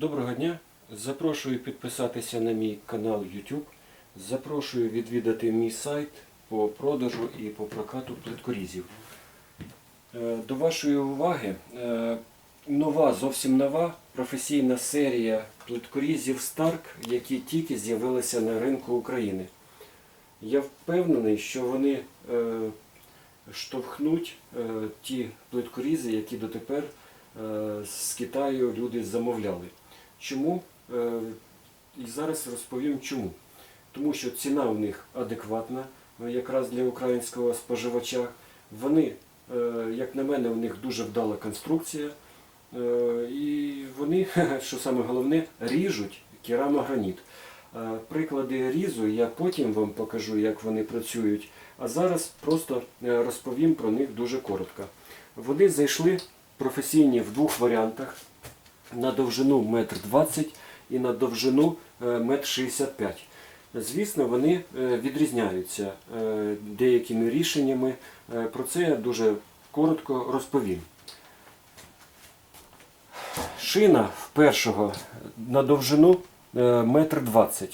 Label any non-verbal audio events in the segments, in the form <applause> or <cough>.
Доброго дня! Запрошую підписатися на мій канал YouTube. Запрошую відвідати мій сайт по продажу і по прокату плиткорізів. Е, До вашої уваги е, нова, зовсім нова професійна серія плиткорізів Stark, які тільки з'явилися на ринку України. Я впевнений, що вони е, штовхнуть ті плиткорізи, які дотепер з Китаю люди замовляли. Чому? Е, І зараз розповім чому. Тому що ціна у них адекватна, е, якраз для українського споживача. Вони, е, як на мене, у них дуже вдала конструкція. І вони, <laughs> що саме головне, ріжуть керамограніт. Приклади різу я потім вам покажу, як вони працюють. А зараз просто розповім про них дуже коротко. Вони зайшли професійні в двох варіантах на довжину 1,20 м і на довжину е, 1,65 м. Звісно, вони е, відрізняються е, деякими рішеннями. Е, Про це я дуже коротко розповім. Шина в першого на довжину е, 1,20 м.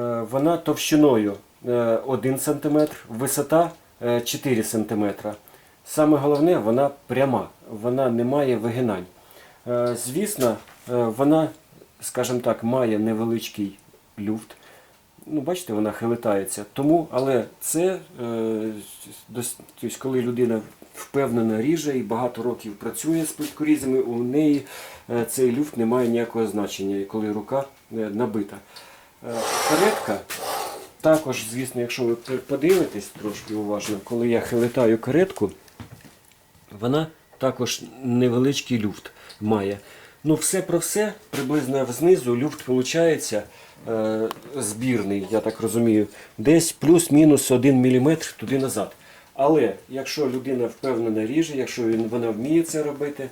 Е, Вона товщиною е, 1 см, висота е, 4 см. Саме головне, вона пряма, вона не має вигинань. Е, Звісно, е, вона, скажімо так, має невеличкий люфт. Ну, бачите, вона хилитається. Тому, але це, е, тобто, коли людина впевнено ріже і багато років працює з плиткорізами, у неї цей люфт не має ніякого значення, коли рука набита. Каретка, також, звісно, якщо ви подивитесь трошки уважно, коли я хилитаю каретку, вона також невеличкий люфт має. Ну, все про все, приблизно знизу люфт виходить е, збірний, я так розумію, десь плюс-мінус 1 мм туди назад. Але якщо людина впевнена ріже, якщо він, вона вміє це робити,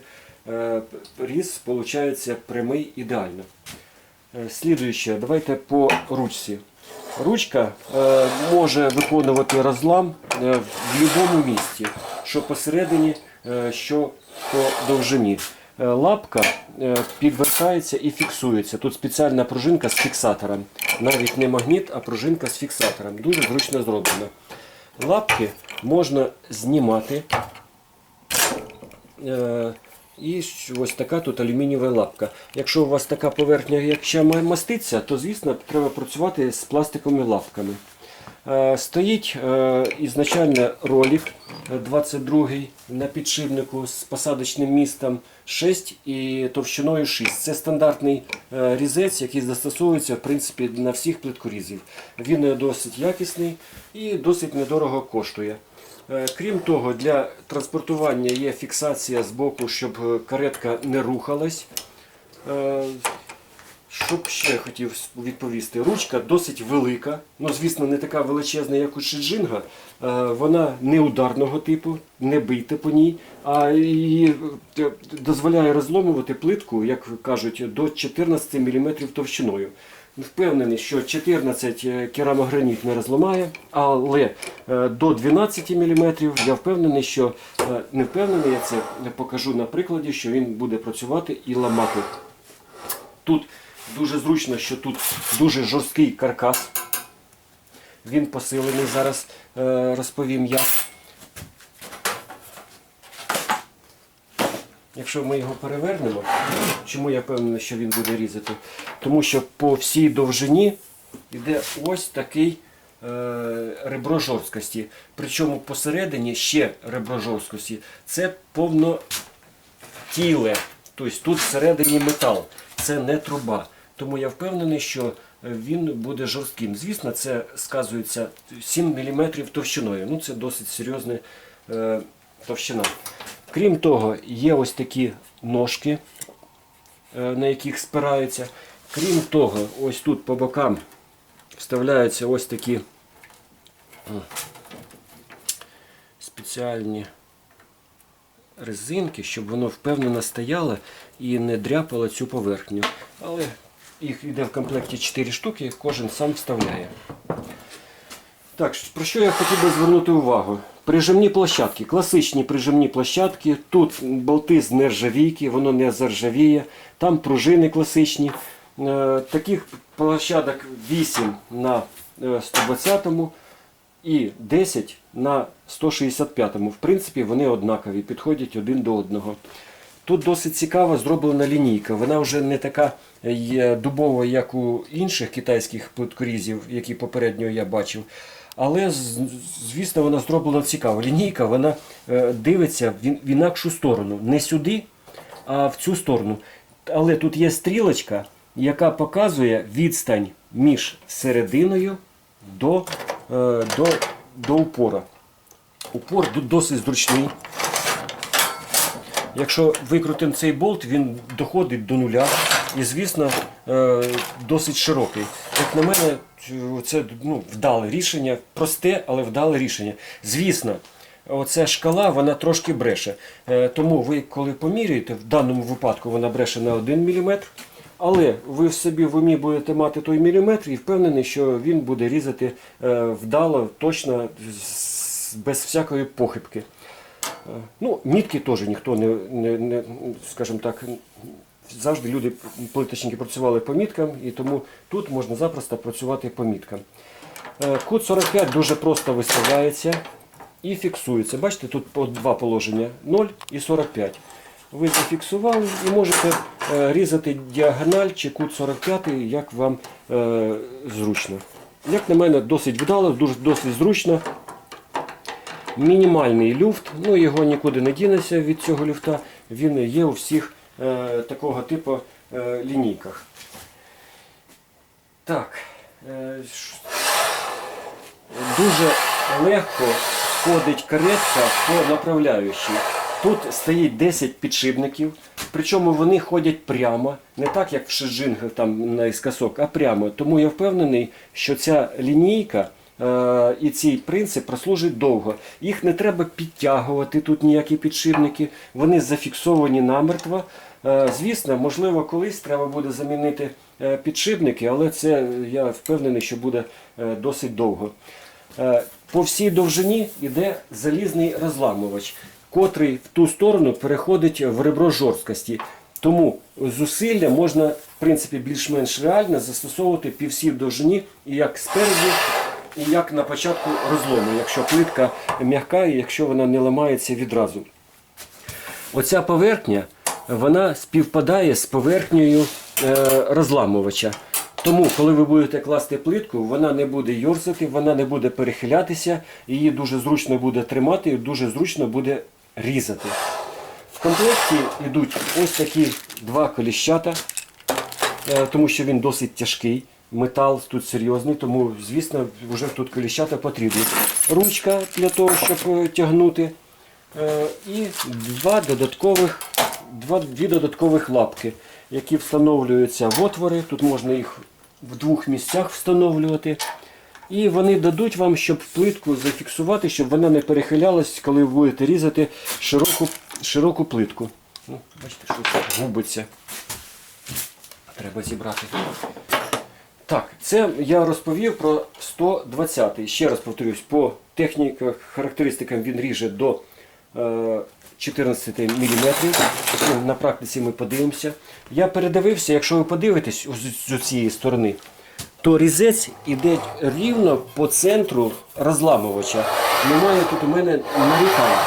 е, різ виходить прямий ідеально. Е, Слідуюче, давайте по ручці. Ручка е, може виконувати розлам е, в будь-якому місці, що посередині, що по довжині. Е, лапка е, підвертається і фіксується. Тут спеціальна пружинка з фіксатором. Навіть не магніт, а пружинка з фіксатором. Дуже зручно зроблено. Лапки можна знімати. Е, І ось така тут алюмінієва лапка. Якщо у вас така поверхня, як ще маститься, то звісно треба працювати з пластиковими лапками. Е, Стоїть е, ізначально ролик е, 22 на підшипнику з посадочним містом 6 і товщиною 6. Це стандартний е, різець, який застосовується в принципі на всіх плиткорізів. Він е, досить якісний і досить недорого коштує. Е, Крім того, для транспортування є фіксація з боку, щоб е, каретка не рухалась. Е, Щоб ще хотів відповісти, ручка досить велика, ну звісно, не така величезна, як у Шиджинга. Е, Вона не ударного типу, не бийте по ній, а її е, дозволяє розломувати плитку, як кажуть, до 14 мм товщиною. Впевнений, що 14 е, керамограніт не розламає, але до 12 мм я впевнений, що не впевнений, я це покажу на прикладі, що він буде працювати і ламати. Тут дуже зручно, що тут дуже жорсткий каркас. Він посилений, зараз е, розповім я. Якщо ми його перевернемо, чому я впевнений, що він буде різати? Тому що по всій довжині йде ось такий е, ребро жорсткості. Причому посередині ще ребро жорсткості. Це повнотіле. Тобто тут всередині метал. Це не труба. Тому я впевнений, що він буде жорстким. Звісно, це сказується 7 мм товщиною. Ну, це досить серйозна е, товщина. Крім того, є ось такі ножки, е, на яких спираються. Крім того, ось тут по бокам вставляються ось такі спеціальні резинки, щоб воно впевнено стояло і не дряпало цю поверхню. Але їх йде в комплекті 4 штуки, кожен сам вставляє. Так, про що я хотів би звернути увагу? Прижимні площадки, класичні прижимні площадки. Тут болти з нержавійки, воно не заржавіє. Там пружини класичні. Е, таких площадок 8 на е, 120 і 10 на 165. В принципі, вони однакові, підходять один до одного. Тут досить цікава зроблена лінійка. Вона вже не така є дубова, як у інших китайських плиткорізів, які попередньо я бачив. Але, звісно, вона зроблена цікаво. Лінійка вона е, дивиться в інакшу сторону. Не сюди, а в цю сторону. Але тут є стрілочка, яка показує відстань між серединою до, е, до, до упора. Упор досить зручний. Якщо викрутимо цей болт, він доходить до нуля і, звісно, е, досить широкий. Як на мене, це ну, вдале рішення, просте, але вдале рішення. Звісно, оця шкала вона трошки бреше. Е, Тому ви, коли поміряєте, в даному випадку вона бреше на 1 мм, але ви в собі в умі будете мати той міліметр і впевнений, що він буде різати е, вдало, точно, без всякої похибки. Ну, мітки теж ніхто не, не, не скажімо так, завжди люди, плиточники працювали по міткам, і тому тут можна запросто працювати по міткам. Е, Кут 45 дуже просто виставляється і фіксується. Бачите, тут два положення 0 і 45. Ви зафіксували і можете е, різати діагональ чи кут 45, як вам е, зручно. Як на мене, досить вдало, дуже досить зручно. Мінімальний люфт, ну його нікуди не дінеться від цього люфта. Він є у всіх е, такого типу е, лінійках. Так. Е, дуже легко ходить каретка по направляючій. Тут стоїть 10 підшипників, причому вони ходять прямо, не так як в шиджингах там наискосок, а прямо. Тому я впевнений, що ця лінійка і цей принцип прослужить довго. Їх не треба підтягувати, тут ніякі підшипники, вони зафіксовані намертво. Е, Звісно, можливо, колись треба буде замінити е, підшипники, але це я впевнений, що буде е, досить довго. Е, По всій довжині йде залізний розламувач, котрий в ту сторону переходить в ребро жорсткості. Тому зусилля можна, в принципі, більш-менш реально застосовувати по всій довжині і як спереді, і як на початку розлому, якщо плитка м'яка і якщо вона не ламається відразу. Оця поверхня вона співпадає з поверхнею е, розламувача. Тому, коли ви будете класти плитку, вона не буде йорзати, вона не буде перехилятися, її дуже зручно буде тримати і дуже зручно буде різати. В комплекті йдуть ось такі два коліщата, е, тому що він досить тяжкий. Метал тут серйозний, тому, звісно, вже тут коліщата потрібні. Ручка для того, щоб е, тягнути. Е, І два додаткових, два, дві додаткових лапки, які встановлюються в отвори. Тут можна їх в двох місцях встановлювати. І вони дадуть вам, щоб плитку зафіксувати, щоб вона не перехилялась, коли ви будете різати широку, широку плитку. Ну, бачите, що губиться. Треба зібрати. Так, це я розповів про 120-й. Ще раз повторюсь, по техніках, характеристикам він ріже до е, 14 мм. На практиці ми подивимося. Я передивився, якщо ви подивитесь з, цієї сторони, то різець іде рівно по центру розламувача. Немає тут у мене нарікань.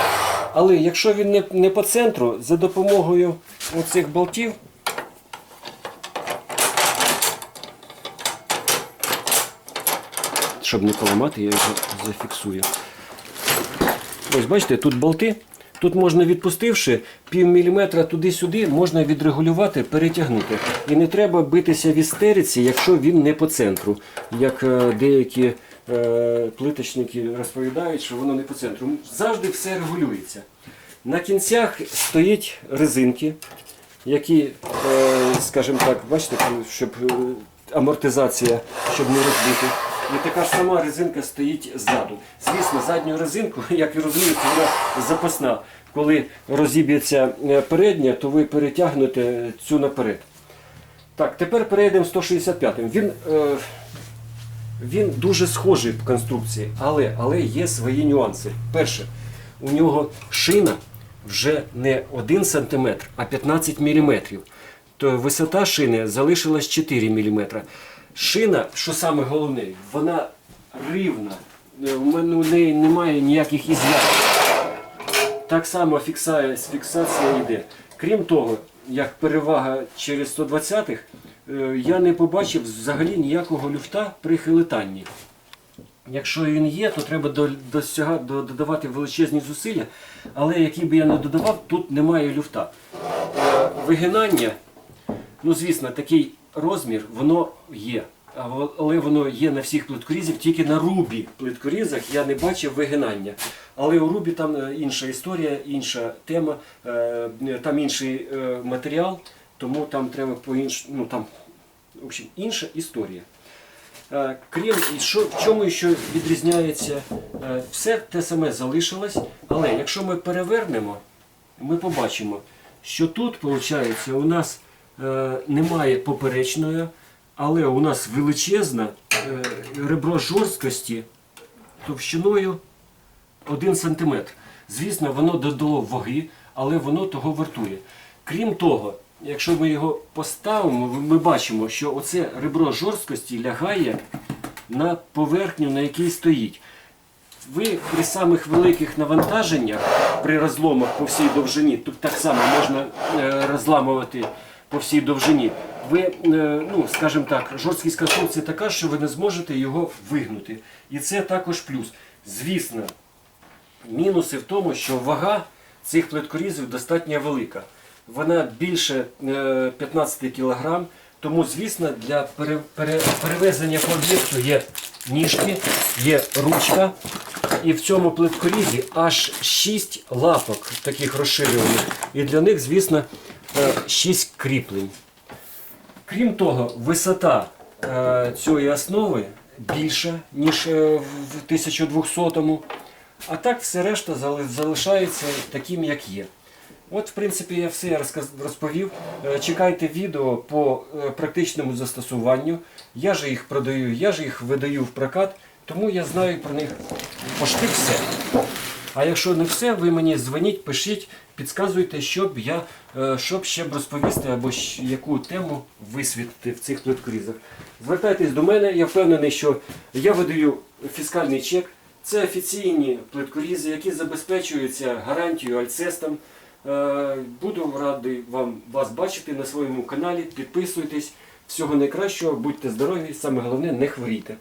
Але якщо він не по центру, за допомогою оцих болтів щоб не поламати, я його зафіксую. Ось бачите, тут болти. Тут можна відпустивши пів міліметра туди-сюди, можна відрегулювати, перетягнути. І не треба битися в істериці, якщо він не по центру. Як е, деякі е, плиточники розповідають, що воно не по центру. Завжди все регулюється. На кінцях стоять резинки, які, е, скажімо так, бачите, щоб е, амортизація, щоб не розбити. І така ж сама резинка стоїть ззаду. Звісно, задню резинку, <laughs> як ви розумієте, вона запасна. Коли розіб'ється е, передня, то ви перетягнете цю наперед. Так, тепер перейдемо 165-м. Він е, Він дуже схожий в конструкції, але, але є свої нюанси. Перше, у нього шина вже не 1 см, а 15 мм. То висота шини залишилась 4 мм. Шина, що саме головне, вона рівна. Е, У неї немає ніяких із'янів. Так само фіксація, фіксація йде. Крім того, як перевага через 120-х, е, я не побачив взагалі ніякого люфта при хилитанні. Якщо він є, то треба додавати величезні зусилля, але які би я не додавав, тут немає люфта. Е, Вигинання, ну звісно, такий розмір, воно є. Але воно є на всіх плиткорізів, тільки на рубі плиткорізах я не бачив вигинання. Але у рубі там е, інша історія, інша тема, е, там інший е, матеріал, тому там треба по іншому, ну там, в общем, інша історія. Е, Крім і що, в чому ще відрізняється, е, все те саме залишилось, але якщо ми перевернемо, ми побачимо, що тут, виходить, у нас е, немає поперечної, але у нас величезне е, ребро жорсткості товщиною 1 см. Звісно, воно додало ваги, але воно того вартує. Крім того, якщо ми його поставимо, ми бачимо, що оце ребро жорсткості лягає на поверхню, на якій стоїть. Ви при самих великих навантаженнях, при розломах по всій довжині, тут так само можна е, розламувати по всій довжині. Ви, е, ну, скажімо так, жорсткість конструкції така, що ви не зможете його вигнути. І це також плюс. Звісно, мінуси в тому, що вага цих плиткорізів достатньо велика. Вона більше е, 15 кг, тому, звісно, для пере- пере- перевезення по об'єкту є ніжки, є ручка. І в цьому плиткорізі аж 6 лапок таких розширюваних. І для них, звісно, 6 кріплень. Крім того, висота е, цієї основи більша, ніж е, в 1200-му. А так все решта залишається таким, як є. От, в принципі, я все розповів. Е, Чекайте відео по е, практичному застосуванню. Я же їх продаю, я ж їх видаю в прокат, тому я знаю про них пошти все. А якщо не все, ви мені дзвоніть, пишіть, підказуйте, щоб я е, щоб ще б розповісти або яку тему висвітлити в цих плиткорізах. Звертайтесь до мене, я впевнений, що я видаю фіскальний чек. Це офіційні плиткорізи, які забезпечуються гарантією Альцестом. Е, Буду радий вам вас бачити на своєму каналі. Підписуйтесь. Всього найкращого, будьте здорові, саме головне не хворійте.